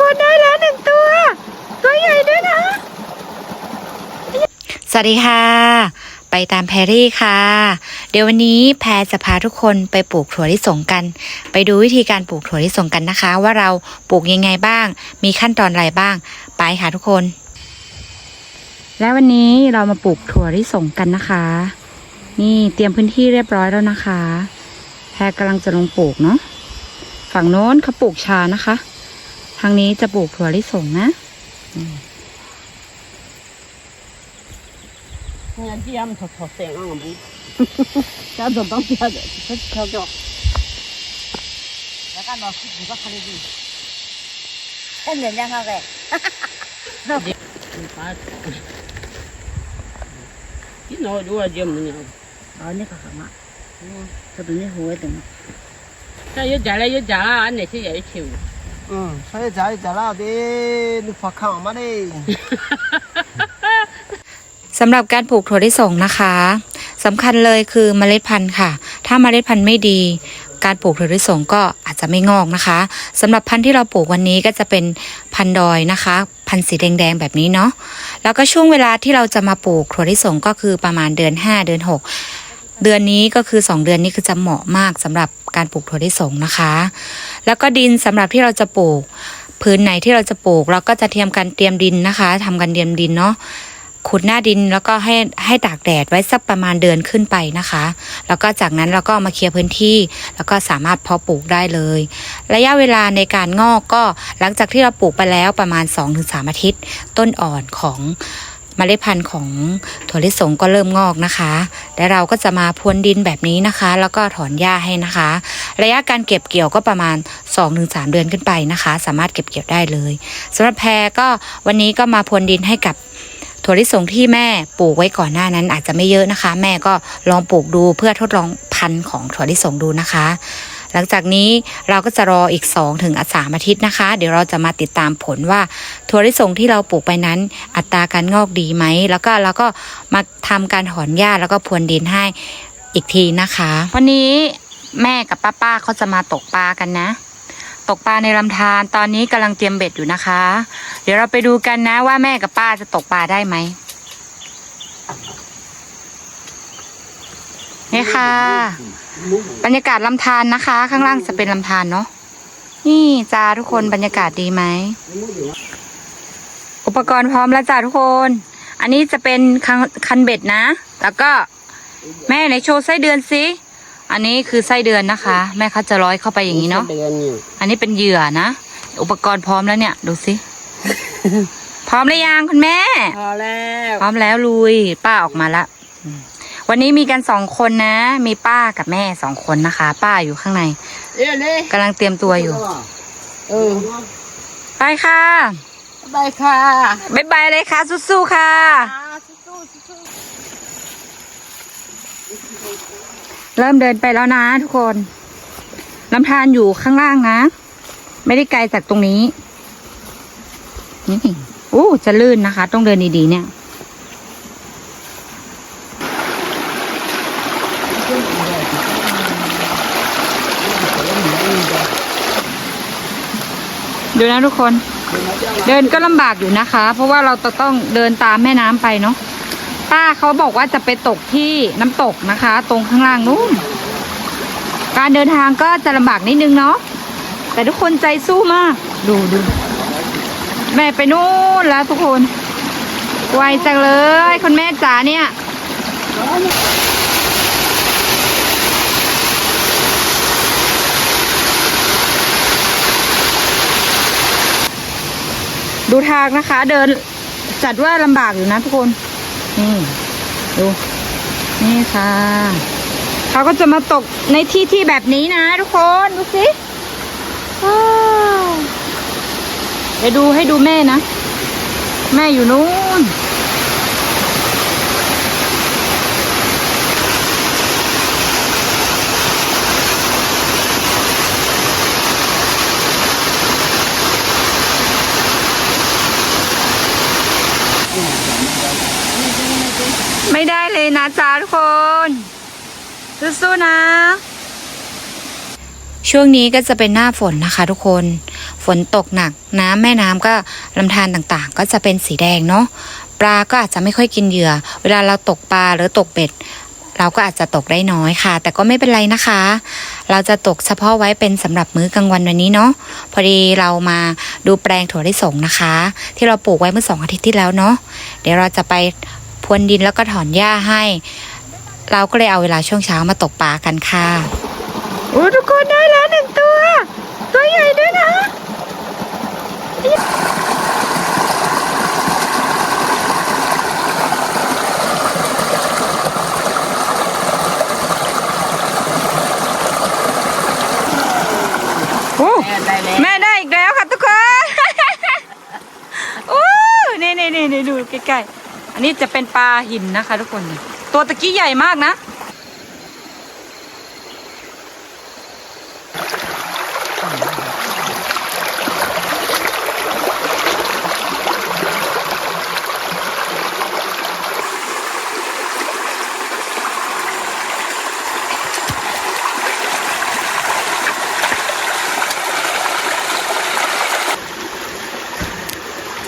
คนได้แล้วหนึ่งตัว ตัวใหญ่ด้วยนะ สวัสดีค่ะ ไปตามแพรรี่ค่ะ เดี๋ยววันนี้แพรจะพาทุกคนไปปลูกถั่วลิสงกัน ไปดูวิธีการปลูกถั่วลิสงกันนะคะ ว่าเราปลูกยังไงบ้าง มีขั้นตอนอะไรบ้าง ไปค่ะทุกคน และวันนี้เรามาปลูกถั่วลิสงกันนะคะ นี่เตรียมพื้นที่เรียบร้อยแล้วนะคะ แพรกำลังจะลงปลูกเนาะฝั่งโน้นเขาปลูกชานะคะ ทางนี้จะปลูกถั่วลิสงนะเนี่ยที่ยำถอดเสียงอะมั้งจะโดนต้องเสียเด็กเขาจะแล้วก็รอคิดดูว่าเขาได้ดีเอ็นเดียนยังเขาเลยที่นอนด้วยเยี่ยมเนี่ยอ๋อนี่ก็ขมาถ้าตัวนี้หัวตึงถ้าเยอะจ๋าเลยเยอะจ๋าอันนี้ที่ใหญ่ชิว ยแล้วดินึกฝักข้าวมาดิสำหรับการปลูกถั่วลิสงนะคะสำคัญเลยคือเมล็ดพันธุ์ค่ะ ถ้าเมล็ดพันธุ์ไม่ดี การปลูกถั่วลิสงก็อาจจะไม่งอกนะคะสำหรับพันธุ์ที่เราปลูกวันนี้ก็จะเป็นพันธุ์ดอยนะคะ พันธุ์สีแดงๆแบบนี้เนาะแล้วก็ช่วงเวลาที่เราจะมาปลูกถั่วลิสงก็คือประมาณเดือน 5 เดือน 6 เดือนนี้ก็คือ 2 เดือนนี้คือจะเหมาะมากสำหรับการปลูกถั่วลิสงนะคะ แล้วก็ดินสำหรับที่เราจะปลูกพื้นไหนที่เราจะปลูก เราก็จะเตรียมการเตรียมดินนะคะทำการเตรียมดินเนาะขุดหน้าดินแล้วก็ให้ให้ตากแดดไว้สักประมาณเดือนขึ้นไปนะคะ แล้วก็จากนั้นเราก็มาเคลียร์พื้นที่ แล้วก็สามารถเพาะปลูกได้เลย ระยะเวลาในการงอกก็หลังจากที่เราปลูกไปแล้วประมาณ 2-3อาทิตย์ ต้นอ่อนของ เมล็ดพันธุ์ของถั่วลิสงก็เริ่มงอกนะคะ และเราก็จะมาพรวนดินแบบนี้นะคะ แล้วก็ถอนหญ้าให้นะคะ ระยะการเก็บเกี่ยวก็ประมาณ 2-3 เดือนขึ้นไปนะคะ สามารถเก็บเกี่ยวได้เลยสำหรับแพรก็วันนี้ก็มาพรวนดินให้กับถั่วลิสงที่แม่ปลูกไว้ก่อนหน้านั้นอาจจะไม่เยอะนะคะ แม่ก็ลองปลูกดูเพื่อทดลองพันธุ์ของถั่วลิสงดูนะคะ หลังจากนี้เราก็จะรออีก2ถึงสามอาทิตย์นะคะ เดี๋ยวเราจะมาติดตามผลว่าถั่วลิสงที่เราปลูกไปนั้น อัตราการงอกดีไหม แล้วก็เราก็มาทำการถอนหญ้าแล้วก็พรวนดินให้อีกทีนะคะ วันนี้แม่กับป้าป้าๆเขาจะมาตกปลากันนะ ตกปลาในลำธารตอนนี้กำลังเตรียมเบ็ดอยู่นะคะ เดี๋ยวเราไปดูกันนะว่าแม่กับป้าจะตกปลาได้ไหม นี่ค่ะ บรรยากาศลำธารนะคะ ข้างล่างจะเป็นลำธารเนาะนี่จ้าทุกคนบรรยากาศดีไหม อุปกรณ์พร้อมแล้วจ้าทุกคน อันนี้จะเป็นคันคันเบ็ดนะ แล้วก็แม่ไหนโชว์ไส้เดือนสิอันนี้คือไส้เดือนนะคะ แม่เขาจะร้อยเข้าไปอย่างนี้เนาะดือนอยู่อันนี้เป็นเหยื่อนะอุปกรณ์พร้อมแล้วเนี่ย ดูสิพร้อมหรือยังคุณแม่พอแล้ว พร้อมแล้วลุยป้าออกมาละอืม วันนี้มีกันสองคนนะ มีป้ากับแม่สองคนนะคะ ป้าอยู่ข้างในเอ้ยเลยกำลังเตรียมตัวอยู่ เออ ไปค่ะบายค่ะบ๊ายบายเลยค่ะ สู้ๆค่ะ เริ่มเดินไปแล้วนะทุกคนลำธารอยู่ข้างล่างนะ ไม่ได้ไกลจากตรงนี้ นี่โอ้จะลื่นนะคะ ต้องเดินดีๆเนี่ย ดูนะทุกคน เดินก็ลำบากอยู่นะคะ เพราะว่าเราจะต้องเดินตามแม่น้ำไปเนาะป้าเขาบอกว่าจะไปตกที่น้ำตกนะคะ ตรงข้างล่างนู้นการเดินทางก็จะลำบากนิดนึงเนาะแต่ทุกคนใจสู้มาก ดูดูแม่ไปนู่นแล้วทุกคน ไวจังเลยคุณแม่จ๋าเนี่ย ดูทางนะคะ เดินจัดว่าลำบากอยู่นะทุกคน นี่ ดู นี่ค่ะเขาก็จะมาตกในที่ที่แบบนี้นะทุกคน ดูสิเดี๋ยวดูให้ดูแม่นะ แม่อยู่นู้น ไม่ได้เลยนะจ๊ะทุกคน สู้ๆนะ ช่วงนี้ก็จะเป็นหน้าฝนนะคะ ทุกคน ฝนตกหนัก น้ำแม่น้ำก็ลำธารต่างๆ ก็จะเป็นสีแดงเนาะ ปลาก็อาจจะไม่ค่อยกินเหยื่อ เวลาเราตกปลาหรือตกเบ็ด เราก็อาจจะตกได้น้อยค่ะ แต่ก็ไม่เป็นไรนะคะ เราจะตกเฉพาะไว้เป็นสำหรับมื้อกลางวันวันนี้เนาะ พอดีเรามาดูแปลงถั่วลิสงนะคะ ที่เราปลูกไว้เมื่อสองอาทิตย์ที่แล้วเนาะ เดี๋ยวเราจะไปพรวนดินแล้วก็ถอนหญ้าให้ เราก็เลยเอาเวลาช่วงเช้ามาตกปลากันค่ะโอ้ทุกคนได้แล้วหนึ่งตัว ตัวใหญ่ด้วยนะโอ้แม่ได้แล้วแม่ได้อีกแล้วค่ะทุกคนโอ้นี่นี่นี่ดูใกล้ๆ อันนี้จะเป็นปลาหินนะคะทุกคนนี่ ตัวตะกี้ใหญ่มากนะ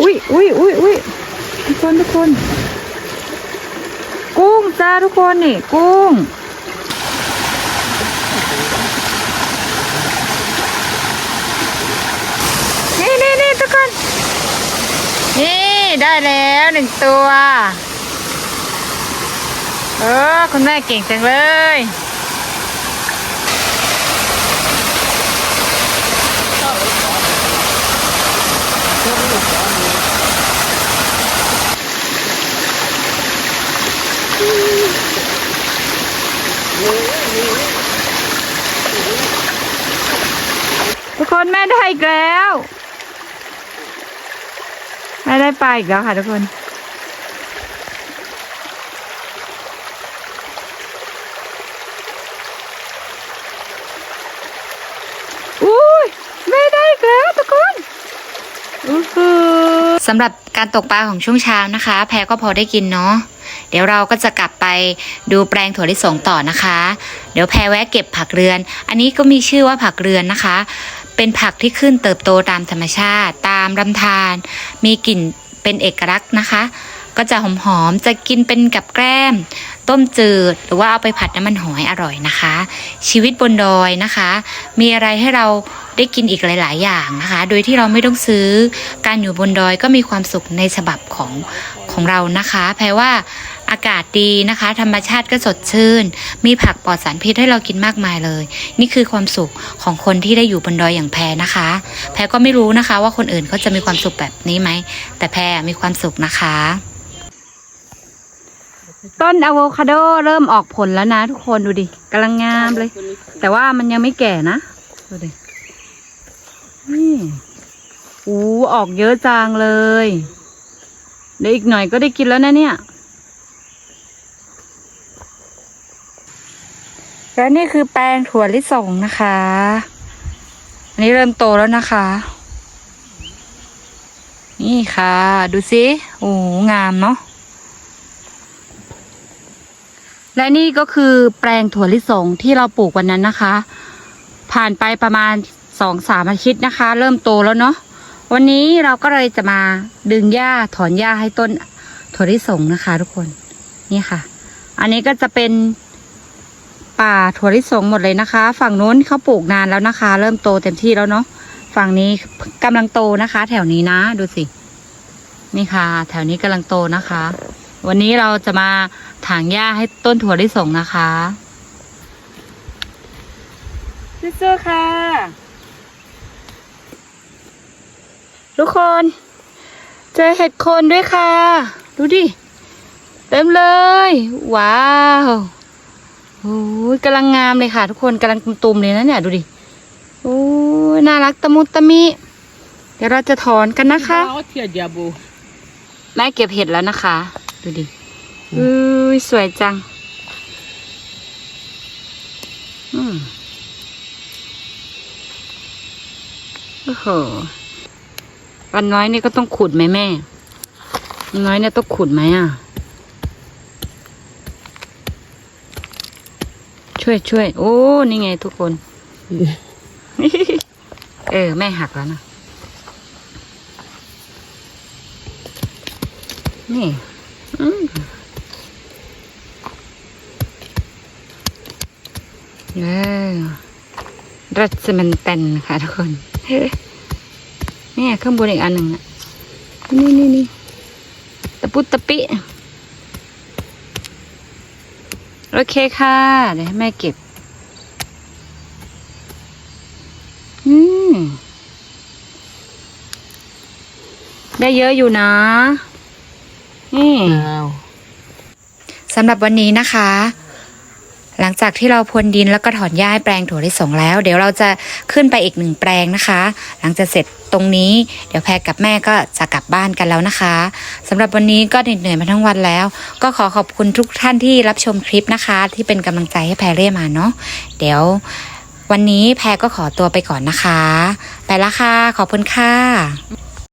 อุ้ยอุ้ยอุ้ยอุ้ยทุกคนทุกคน จ้าทุกคนนี่กุ้ง นี่นี่นี่ทุกคน นี่ได้แล้วหนึ่งตัว เออ คุณแม่เก่งจังเลย ทุกคนแม่ได้อีกแล้วแม่ได้ปลาอีกแล้วค่ะทุกคน อุ้ยแม่ได้อีกแล้วทุกคนสำหรับการตกปลาของช่วงเช้านะคะ แพรก็พอได้กินเนาะเดี๋ยวเราก็จะกลับไปดูแปลงถั่วลิสงต่อนะคะ เดี๋ยวแพรแวะเก็บผักเรือน อันนี้ก็มีชื่อว่าผักเรือนนะคะ เป็นผักที่ขึ้นเติบโตตามธรรมชาติ ตามลำธารมีกลิ่นเป็นเอกลักษณ์นะคะ ก็จะหอมๆ จะกินเป็นกับแกล้ม ต้มจืด หรือว่าเอาไปผัดน้ำมันหอยอร่อยนะคะ ชีวิตบนดอยนะคะ มีอะไรให้เราได้กินอีกหลาย ๆ อย่างนะคะ โดยที่เราไม่ต้องซื้อ การอยู่บนดอยก็มีความสุขในฉบับของของเรานะคะ แปลว่า อากาศดีนะคะ ธรรมชาติก็สดชื่น มีผักปลอดสารพิษให้เรากินมากมายเลย นี่คือความสุขของคนที่ได้อยู่บนดอยอย่างแพรนะคะ แพรก็ไม่รู้นะคะ ว่าคนอื่นเขาจะมีความสุขแบบนี้ไหม แต่แพรมีความสุขนะคะ ต้นอะโวคาโดเริ่มออกผลแล้วนะทุกคนดูดิกำลังงามเลย แต่ว่ามันยังไม่แก่นะดูดินี่อู้ออกเยอะจังเลยเดี๋ยวอีกหน่อยก็ได้กินแล้วนะเนี่ย และนี่คือแปลงถั่วลิสงนะคะ อันนี้เริ่มโตแล้วนะคะ นี่ค่ะ ดูสิโอ้งามเนาะและนี่ก็คือแปลงถั่วลิสงที่เราปลูกวันนั้นนะคะ ผ่านไปประมาณสองสามอาทิตย์นะคะ เริ่มโตแล้วเนาะวันนี้เราก็เลยจะมาดึงหญ้าถอนหญ้าให้ต้นถั่วลิสงนะคะ ทุกคนนี่ค่ะ อันนี้ก็จะเป็น ป่าถั่วลิสงหมดเลยนะคะ ฝั่งนู้นเขาปลูกนานแล้วนะคะ เริ่มโตเต็มที่แล้วเนาะฝั่งนี้กำลังโตนะคะ แถวนี้นะดูสิ นี่ค่ะ แถวนี้กำลังโตนะคะ วันนี้เราจะมาถางหญ้าให้ต้นถั่วลิสงนะคะซื้อๆค่ะ ทุกคน เจอเห็ดโคนด้วยค่ะ ดูดิ เต็มเลย ว้าว โอ้ยกำลังงามเลยค่ะ ทุกคนกำลังตุ่มๆเลยนะเนี่ยดูดิโอ้ยน่ารักตะมุตะมิ เดี๋ยวเราจะถอนกันนะคะเอาเทียดยาบูแม่เก็บเห็ดแล้วนะคะ ดูดิอุ้ยสวยจัง อืมโอ้โหวันน้อยนี่ก็ต้องขุดไหมแม่วันน้อยเนี่ยต้องขุดไหมอะ ช่วยช่วยโอ้ นี่ไงทุกคน เออ แม่หักแล้วนะนี่เออรัสมันเตนค่ะทุกคนเนี่ข้างบนอีกอันหนึ่งนี่นี่นี่ตะปุตตะปิ เคค่ะ เดี๋ยวให้แม่เก็บ อืม ได้เยอะอยู่นะ นี่ nào สำหรับวันนี้นะคะ หลังจากที่เราพรวนดินแล้วก็ถอนหญ้าแปลงถั่วลิสงแล้ว เดี๋ยวเราจะขึ้นไปอีกหนึ่งแปลงนะคะ หลังจากเสร็จตรงนี้ เดี๋ยวแพรกับแม่ก็จะกลับบ้านกันแล้วนะคะสำหรับวันนี้ก็เหนื่อยๆมาทั้งวันแล้ว ก็ขอขอบคุณทุกท่านที่รับชมคลิปนะคะ ที่เป็นกำลังใจให้แพรเร่มาเนาะเดี๋ยววันนี้แพรก็ขอตัวไปก่อนนะคะ ไปละค่ะ ขอบคุณค่ะ